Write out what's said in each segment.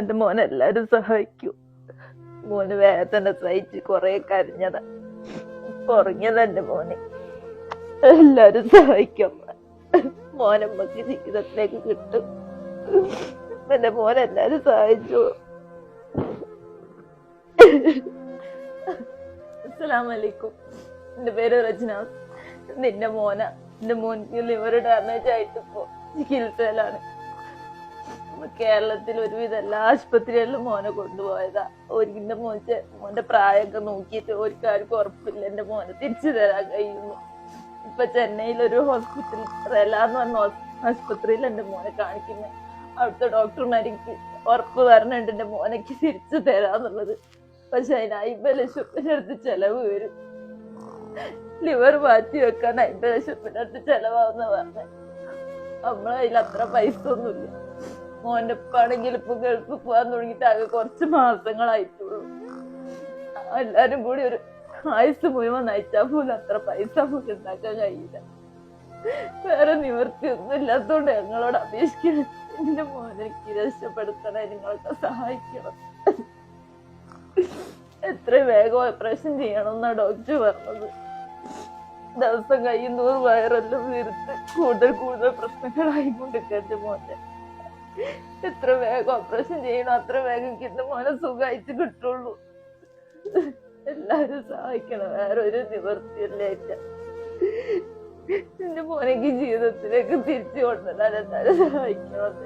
എന്റെ മോൻ എല്ലാരും സഹായിക്കൂ. മോന് വേദന സഹിച്ച് കൊറേ കരഞ്ഞതാ. ഉറങ്ങിയതാ എന്റെ മോനെ. എല്ലാരും സഹായിക്കും മോനമ്മക്ക് ജീവിതത്തിലേക്ക് കിട്ടും. എന്റെ മോൻ എല്ലാരും സഹായിച്ചു. അസ്സലാമലൈക്കും. എന്റെ പേര് റജന. നിന്റെ മോന. നിന്റെ മോൻ ലിവർ ഡാമേജ് ആയിട്ട് ഇപ്പോ ചികിത്സയിലാണ്. കേരളത്തിൽ ഒരുവിധ എല്ലാ ആശുപത്രികളിലും മോനെ കൊണ്ടുപോയതാ. ഒരിക്കലും മോച്ച് മോന്റെ പ്രായമൊക്കെ നോക്കിയിട്ട് ഒരിക്കാർക്കും ഉറപ്പില്ല. എന്റെ മോനെ തിരിച്ചു തരാൻ കഴിയുന്നു. ഇപ്പൊ ചെന്നൈയിൽ ഒരു ഹോസ്പിറ്റൽ റെല എന്ന് പറഞ്ഞ ആശുപത്രിയിൽ എന്റെ മോനെ കാണിക്കുന്നത് അവിടുത്തെ ഡോക്ടർമാർക്ക് ഉറപ്പ് പറഞ്ഞിട്ടുണ്ട് എന്റെ മോനക്ക് തിരിച്ചു തരാന്നുള്ളത്. പക്ഷെ അതിന് ലക്ഷത്തിന്റെ അടുത്ത് ചെലവ് വരും. ലിവർ മാറ്റി വെക്കാൻ അമ്പത് ലക്ഷത്തിന്റെ അടുത്ത് ചെലവാകുന്ന പറഞ്ഞ നമ്മളതിൽ അത്ര പൈസ ഒന്നുമില്ല. മോന്റെ ഉപ്പാണെങ്കിൽ ഇപ്പൊ ഗൾഫ് പോകാൻ തുടങ്ങിയിട്ട് ആകെ കുറച്ച് മാസങ്ങളായിട്ടുള്ളൂ. എല്ലാരും കൂടി ഒരു ആയുസ് മുഴുവൻ നയിച്ചാൽ പോലും അത്ര പൈസ പോലും ഉണ്ടാക്കാൻ കഴിയില്ല. വേറെ നിവൃത്തി ഒന്നും ഇല്ലാത്തോണ്ട് ഞങ്ങളോട് അപേക്ഷിക്കണം. എന്റെ മോനെ രക്ഷപ്പെടുത്തണേ നിങ്ങളൊക്കെ സഹായിക്കണം. എത്ര വേഗം ഓപ്പറേഷൻ ചെയ്യണം എന്നാ ഡോക്ടർ പറഞ്ഞത്. ദിവസം കഴിയുന്നോറും വയറെല്ലാം വീർത്ത് കൂടുതൽ കൂടുതൽ പ്രശ്നങ്ങളായി കൊണ്ടിരിക്കട്ടെ മോനെ. എത്ര വേഗം ഓപ്പറേഷൻ ചെയ്യണം അത്ര വേഗം എന്റെ മോനെ സുഖമായിട്ട് കിട്ടുള്ളൂ. എല്ലാരും സഹായിക്കണം. വേറെ ഒരു നിവർത്തിയല്ലേ ഇല്ല. എന്റെ മോനെക്ക് ജീവിതത്തിലേക്ക് തിരിച്ചു കൊണ്ടുവരാൻ എല്ലാരും സഹായിക്കണം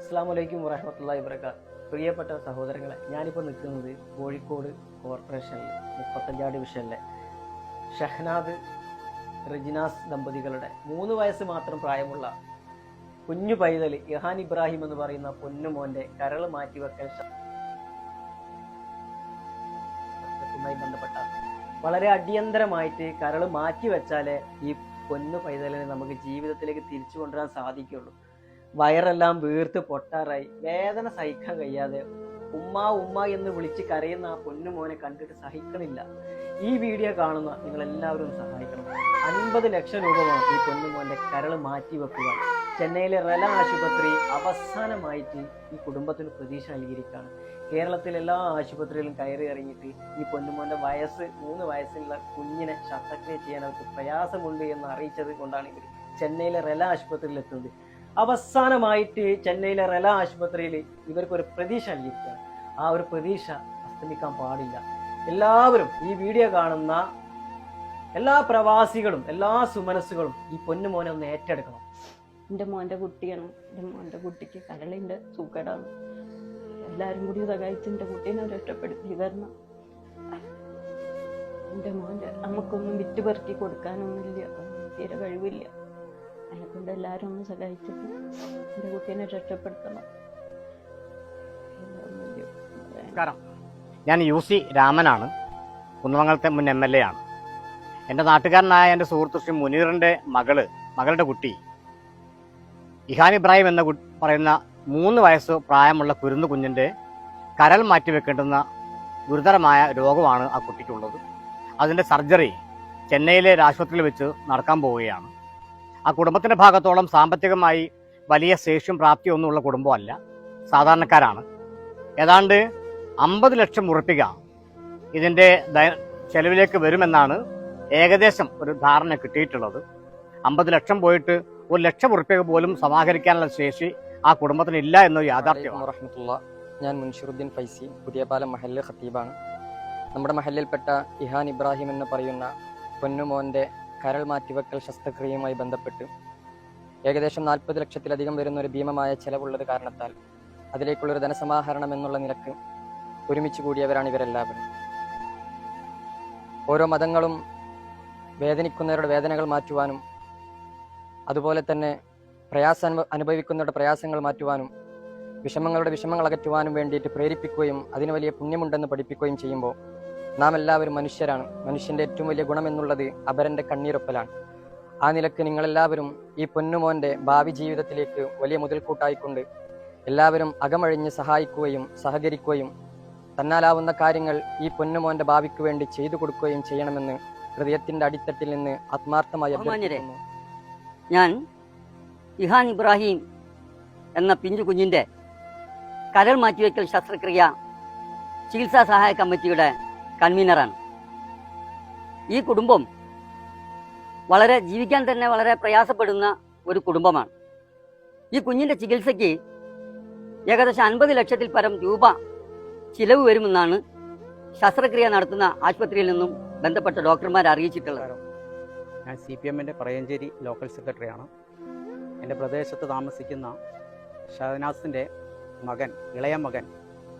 അസ്സാമലൈക്കും വറഹമത്തല്ലാ വബർക്കാത്ത് പ്രിയപ്പെട്ട സഹോദരങ്ങളെ ഞാനിപ്പോൾ നിൽക്കുന്നത് കോഴിക്കോട് കോർപ്പറേഷനിൽ മുപ്പത്തഞ്ചാം ഡിവിഷനിലെ ഷഹനാദ് റജിനാസ് ദമ്പതികളുടെ മൂന്ന് വയസ്സ് മാത്രം പ്രായമുള്ള കുഞ്ഞു പൈതൽ ഇഹാൻ ഇബ്രാഹിം എന്ന് പറയുന്ന പൊന്നുമോന്റെ കരൾ മാറ്റിവെക്കൽ ശസ്ത്രക്രിയയുമായി ബന്ധപ്പെട്ട വളരെ അടിയന്തരമായിട്ട് കരൾ മാറ്റിവെച്ചാലേ ഈ പൊന്നു പൈതലിനെ നമുക്ക് ജീവിതത്തിലേക്ക് തിരിച്ചു കൊണ്ടുവരാൻ സാധിക്കുള്ളൂ വയറെല്ലാം വീർത്ത് പൊട്ടാറായി വേദന സഹിക്കാൻ കഴിയാതെ ഉമ്മ ഉമ്മ എന്ന് വിളിച്ച് കരയുന്ന ആ പൊന്നുമോനെ കണ്ടിട്ട് സഹിക്കണില്ല. ഈ വീഡിയോ കാണുന്ന നിങ്ങൾ എല്ലാവരും സഹായിക്കണം. അൻപത് ലക്ഷം രൂപ വേണം ഈ പൊന്നുമോന്റെ കരൾ മാറ്റി വെക്കുക ചെന്നൈയിലെ റെല ആശുപത്രി അവസാനമായിട്ട് ഈ കുടുംബത്തിന് പ്രതീക്ഷ നൽകിയിരിക്കുകയാണ്. കേരളത്തിലെ എല്ലാ ആശുപത്രിയിലും കയറി ഇറങ്ങിയിട്ട് ഈ പൊന്നുമോന്റെ വയസ്സ് മൂന്ന് വയസ്സുള്ള കുഞ്ഞിനെ ശസ്ത്രക്രിയ ചെയ്യാൻ അവർക്ക് പ്രയാസമുണ്ട് എന്ന് അറിയിച്ചത് കൊണ്ടാണ് ഇവർ ചെന്നൈയിലെ റെല ആശുപത്രിയിൽ എത്തുന്നത് അവസാനമായിട്ട് ചെന്നൈയിലെ റെല ആശുപത്രിയിൽ ഇവർക്കൊരു പ്രതീക്ഷ നൽകിയിരിക്കുകയാണ്. ആ ഒരു പ്രതീക്ഷ അസ്തമിക്കാൻ പാടില്ല. എല്ലാവരും ഈ വീഡിയോ കാണുന്ന എല്ലാ പ്രവാസികളും എല്ലാ സുമനസ്സുകളും ഈ പൊന്നുമോനെ ഒന്ന് ഏറ്റെടുക്കണം. എന്റെ മോന്റെ കുട്ടിയാണ്. എന്റെ മോന്റെ കുട്ടിക്ക് കരളിന്റെ സൂക്കേടാണ് എല്ലാവരും കൂടി സഹായിച്ച് എന്റെ കുട്ടീനെ രക്ഷപ്പെടുത്തി തരണം. എന്റെ മോന്റെ നമുക്കൊന്നും വിറ്റ് പെറുക്കി കൊടുക്കാനൊന്നുമില്ല തീരെ കഴിവില്ല. അതിനെക്കൊണ്ട് എല്ലാവരും ഒന്ന് സഹായിച്ചിട്ട് എന്റെ കുട്ടീനെ രക്ഷപ്പെടുത്തണം. ഞാൻ യു സി രാമനാണ്. കുന്നമംഗലത്തെ മുൻ എം എൽ എ ആണ്. എന്റെ നാട്ടുകാരനായ എന്റെ സുഹൃത്ത് ശ്രീ മുനീറിന്റെ മകൾ മകളുടെ കുട്ടി. ഇഹാൻ ഇബ്രാഹിം എന്ന പറയുന്ന മൂന്ന് വയസ്സ് പ്രായമുള്ള കുരുന്നു കുഞ്ഞിന്റെ കരൾ മാറ്റിവെക്കേണ്ടുന്ന ഗുരുതരമായ രോഗമാണ് ആ കുട്ടിക്കുള്ളത്. അതിന്റെ സർജറി ചെന്നൈയിലെ ഒരു ആശുപത്രിയിൽ വെച്ച് നടക്കാൻ പോവുകയാണ്. ആ കുടുംബത്തിന്റെ ഭാഗത്തോളം സാമ്പത്തികമായി വലിയ ശേഷിയും പ്രാപ്തിയും ഒന്നുമുള്ള കുടുംബമല്ല. സാധാരണക്കാരാണ്. ഏതാണ്ട് അമ്പത് ലക്ഷം ഉറപ്പിക ഇതിന്റെ ചെലവിലേക്ക് വരുമെന്നാണ് ഏകദേശം ഒരു ധാരണ കിട്ടിയിട്ടുള്ളത്. അമ്പത് ലക്ഷം പോയിട്ട് ഒരു ലക്ഷം ഉറപ്പിക പോലും സമാഹരിക്കാനുള്ള ശേഷി ആ കുടുംബത്തിന് ഇല്ല എന്ന യാഥാർത്ഥ്യമാണ്. ഞാൻ മുൻഷിറുദ്ദീൻ ഫൈസി പുതിയ പുതിയപാലം മഹല്ല് ഖത്തീബാണ്. നമ്മുടെ മഹല്ലിൽപ്പെട്ട ഇഹാൻ ഇബ്രാഹിം എന്ന് പറയുന്ന പൊന്നുമോന്റെ കരൾ മാറ്റിവെക്കൽ ശസ്ത്രക്രിയയുമായി ബന്ധപ്പെട്ട് ഏകദേശം നാൽപ്പത് ലക്ഷത്തിലധികം വരുന്ന ഒരു ഭീമമായ ചെലവുള്ളത് കാരണത്താൽ അതിലേക്കുള്ളൊരു ധനസമാഹരണം എന്നുള്ള നിലയ്ക്ക് ഒരുമിച്ച് കൂടിയവരാണ് ഇവരെല്ലാവരും. ഓരോ മതങ്ങളും വേദനിക്കുന്നവരുടെ വേദനകൾ മാറ്റുവാനും അതുപോലെ തന്നെ പ്രയാസം അനുഭവിക്കുന്നവരുടെ പ്രയാസങ്ങൾ മാറ്റുവാനും വിഷമങ്ങളുടെ വിഷമങ്ങൾ അകറ്റുവാനും വേണ്ടിയിട്ട് പ്രേരിപ്പിക്കുകയും അതിന് വലിയ പുണ്യമുണ്ടെന്ന് പഠിപ്പിക്കുകയും ചെയ്യുമ്പോൾ നാം എല്ലാവരും മനുഷ്യരാണ് മനുഷ്യന്റെ ഏറ്റവും വലിയ ഗുണം എന്നുള്ളത് അപരന്റെ കണ്ണീരൊപ്പലാണ് ആ നിലയ്ക്ക് നിങ്ങളെല്ലാവരും ഈ പൊന്നുമോന്റെ ഭാവി ജീവിതത്തിലേക്ക് വലിയ മുതൽക്കൂട്ടായിക്കൊണ്ട് എല്ലാവരും അകമഴിഞ്ഞ് സഹായിക്കുകയും സഹകരിക്കുകയും തന്നാലാവുന്ന കാര്യങ്ങൾ ഈ പൊന്നുമോന്റെ ഭാവിക്ക് വേണ്ടി ചെയ്തു കൊടുക്കുകയും ചെയ്യണമെന്ന് ഹൃദയത്തിന്റെ അടിത്തട്ടിൽ നിന്ന് ആത്മാർത്ഥമായി. ഞാൻ ഇഹാൻ ഇബ്രാഹിം എന്ന പിഞ്ചു കുഞ്ഞിന്റെ കരൾ മാറ്റിവെക്കൽ ശസ്ത്രക്രിയ ചികിത്സാ സഹായ കമ്മിറ്റിയുടെ കൺവീനറാണ്. ഈ കുടുംബം വളരെ ജീവിക്കാൻ തന്നെ വളരെ പ്രയാസപ്പെടുന്ന ഒരു കുടുംബമാണ്. ഈ കുഞ്ഞിന്റെ ചികിത്സയ്ക്ക് ഏകദേശം അൻപത് ലക്ഷത്തിൽ പരം രൂപ ചിലവ് വരുമെന്നാണ് ശസ്ത്രക്രിയ നടത്തുന്ന ആശുപത്രിയിൽ നിന്നും ബന്ധപ്പെട്ട ഡോക്ടർമാർ അറിയിച്ചിട്ടുള്ളത്. ഞാൻ സി പി എമ്മിന്റെ പറയഞ്ചേരി ലോക്കൽ സെക്രട്ടറിയാണ്. എന്റെ പ്രദേശത്ത് താമസിക്കുന്ന ഷഹനാസിന്റെ മകൻ ഇളയ മകൻ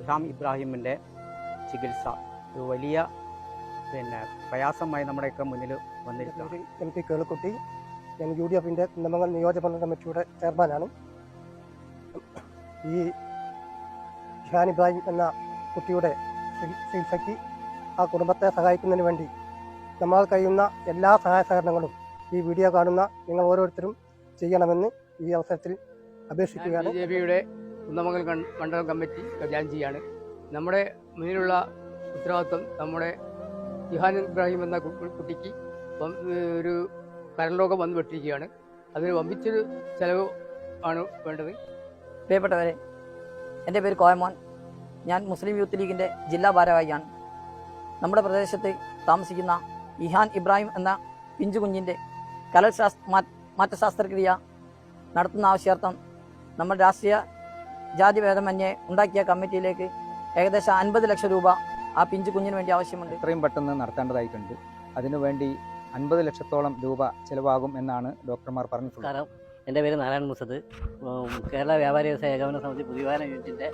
ഇഹാം ഇബ്രാഹിമിന്റെ ചികിത്സ വലിയ പിന്നെ പ്രയാസമായി നമ്മുടെയൊക്കെ മുന്നിൽ വന്നിരിക്കുന്നത് എം പി കേളുക്കുട്ടി ഞാൻ യു ഡി എഫിന്റെ കുന്നമംഗൽ നിയോജകമണ്ഡല കമ്മിറ്റിയുടെ ചെയർമാനാണ്. ഈ ഷാൻ ഇബ്രാഹിം എന്ന കുട്ടിയുടെ ചികി- ചികിത്സയ്ക്ക് ആ കുടുംബത്തെ സഹായിക്കുന്നതിന് വേണ്ടി നമ്മൾ കഴിയുന്ന എല്ലാ സഹായ സഹകരണങ്ങളും ഈ വീഡിയോ കാണുന്ന നിങ്ങൾ ഓരോരുത്തരും ചെയ്യണമെന്ന് ഈ അവസരത്തിൽ അപേക്ഷിക്കുകയാണ്. ബി ജെ പിയുടെ കുന്നമംഗൽ കൺ- മണ്ഡലം കമ്മിറ്റി ഖജാൻജിയാണ് നമ്മുടെ മുന്നിലുള്ള ഉത്തരവാദിത്വം നമ്മുടെ ജിഹാൻ ഇബ്രാഹിം എന്ന കുട്ടിക്ക് ഒരു കരലോകം വന്നു പെട്ടിരിക്കുകയാണ്. അതിന് വമ്പിച്ചൊരു ചെലവ് ആണ് വേണ്ടത്. പ്രിയപ്പെട്ടവരെ എന്റെ പേര് കോയമോൻ ഞാൻ മുസ്ലിം യൂത്ത് ലീഗിന്റെ ജില്ലാ ഭാരവാഹിയാണ്. നമ്മുടെ പ്രദേശത്ത് താമസിക്കുന്ന ഇഹാൻ ഇബ്രാഹിം എന്ന പിഞ്ചു കുഞ്ഞിന്റെ കലശാസ്ത്ര മാറ്റശാസ്ത്രക്രിയ നടത്തുന്ന ആവശ്യാർത്ഥം നമ്മൾ രാഷ്ട്രീയ ജാതി ഭേദമന്യേ ഉണ്ടാക്കിയ കമ്മിറ്റിയിലേക്ക് ഏകദേശം അൻപത് ലക്ഷം രൂപ ആ പിഞ്ചു കുഞ്ഞിന് വേണ്ടി ആവശ്യമുണ്ട്. എത്രയും പെട്ടെന്ന് നടത്തേണ്ടതായിട്ടുണ്ട്. അതിനുവേണ്ടി അൻപത് ലക്ഷത്തോളം രൂപ ചിലവാകും എന്നാണ് ഡോക്ടർമാർ പറഞ്ഞിട്ടുള്ളത്. കാരണം എന്റെ പേര് നാരായണ മുസദ് കേരള വ്യാപാരി വ്യവസായ ഏകോപന സമിതി പുതിയവാന യൂണിറ്റിന്റെ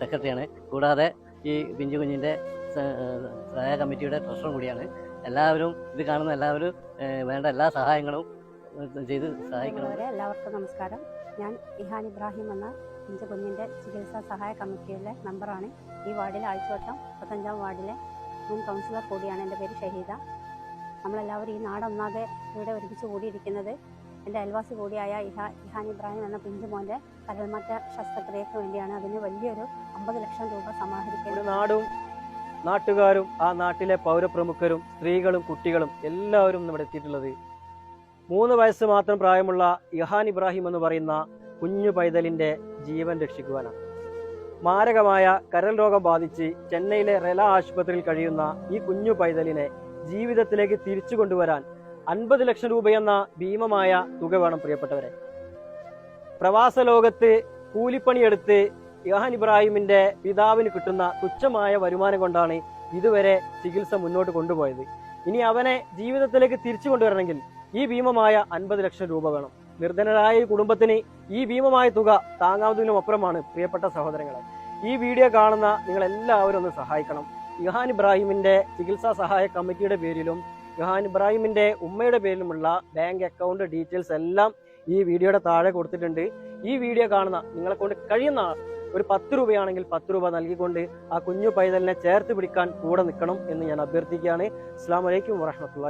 സെക്രട്ടറിയാണ്. കൂടാതെ ഈ പിഞ്ചു കുഞ്ഞിന്റെ സഹായ കമ്മിറ്റിയുടെ ട്രഷറും കൂടിയാണ്. എല്ലാവരും ഇത് കാണുന്ന എല്ലാവരും വേണ്ട എല്ലാ സഹായങ്ങളും ചെയ്ത് സഹായിക്കണം. എല്ലാവർക്കും നമസ്കാരം. ഞാൻ ഇഹാൻ ഇബ്രാഹിം എന്ന പിഞ്ചു കുഞ്ഞിന്റെ ചികിത്സാ സഹായ കമ്മിറ്റിയിലെ മെമ്പറാണ് ഈ വാർഡിലെ ആഴ്ചവട്ടം മുപ്പത്തഞ്ചാം വാർഡിലെ മുൻ കൗൺസിലർ കൂടിയാണ് എന്റെ പേര് ഷഹീദ. നമ്മളെല്ലാവരും ഈ നാടൊന്നാകെ ഇവിടെ ഒരുമിച്ച് കൂടിയിരിക്കുന്നത് എന്റെ അയൽവാസി കൂടിയായ ഇഹാ ഇഹാൻ ഇബ്രാഹിം എന്ന പിഞ്ചുമോന്റെ കരൾമാറ്റ ശസ്ത്രക്രിയയ്ക്ക് വേണ്ടിയാണ് അതിന് വലിയൊരു അമ്പത് ലക്ഷം രൂപ സമാഹരിക്കുന്നത് നാടും നാട്ടുകാരും ആ നാട്ടിലെ പൗരപ്രമുഖരും സ്ത്രീകളും കുട്ടികളും എല്ലാവരും ഇവിടെ എത്തിയിട്ടുള്ളത്. മൂന്ന് വയസ്സ് മാത്രം പ്രായമുള്ള ഇഹാൻ ഇബ്രാഹിം എന്ന് പറയുന്ന കുഞ്ഞു പൈതലിന്റെ ജീവൻ രക്ഷിക്കുവാനാണ്. മാരകമായ കരൽ രോഗം ബാധിച്ച് ചെന്നൈയിലെ റെല ആശുപത്രിയിൽ കഴിയുന്ന ഈ കുഞ്ഞു പൈതലിനെ ജീവിതത്തിലേക്ക് തിരിച്ചു കൊണ്ടുവരാൻ അൻപത് ലക്ഷം രൂപയെന്ന ഭീമമായ തുക വേണം പ്രിയപ്പെട്ടവരെ. പ്രവാസ ലോകത്ത് കൂലിപ്പണിയെടുത്ത് ഇഹാൻ ഇബ്രാഹിമിന്റെ പിതാവിന് കിട്ടുന്ന തുച്ഛമായ വരുമാനം കൊണ്ടാണ് ഇതുവരെ ചികിത്സ മുന്നോട്ട് കൊണ്ടുപോയത്. ഇനി അവനെ ജീവിതത്തിലേക്ക് തിരിച്ചു കൊണ്ടുവരണമെങ്കിൽ ഈ ഭീമമായ അൻപത് ലക്ഷം രൂപ വേണം. നിർധനരായ കുടുംബത്തിന് ഈ ഭീമമായ തുക താങ്ങാവുന്നതിനും അപ്പുറമാണ് പ്രിയപ്പെട്ട സഹോദരങ്ങളെ. ഈ വീഡിയോ കാണുന്ന നിങ്ങൾ എല്ലാവരും ഒന്ന് സഹായിക്കണം. ഇഹാൻ ഇബ്രാഹിമിന്റെ ചികിത്സാ സഹായ കമ്മിറ്റിയുടെ പേരിലും ഇഹാൻ ഇബ്രാഹിമിന്റെ ഉമ്മയുടെ പേരിലുമുള്ള ബാങ്ക് അക്കൗണ്ട് ഡീറ്റെയിൽസ് എല്ലാം ഈ വീഡിയോയുടെ താഴെ കൊടുത്തിട്ടുണ്ട്. ഈ വീഡിയോ കാണുന്ന നിങ്ങളെ കൊണ്ട് കഴിയുന്ന ഒരു പത്ത് രൂപയാണെങ്കിൽ പത്ത് രൂപ നൽകിക്കൊണ്ട് ആ കുഞ്ഞു പൈതലിനെ ചേർത്ത് പിടിക്കാൻ കൂടെ നിൽക്കണം എന്ന് ഞാൻ അഭ്യർത്ഥിക്കുകയാണ്. അസ്സാം വലൈക്കും വറഹമത്തുള്ള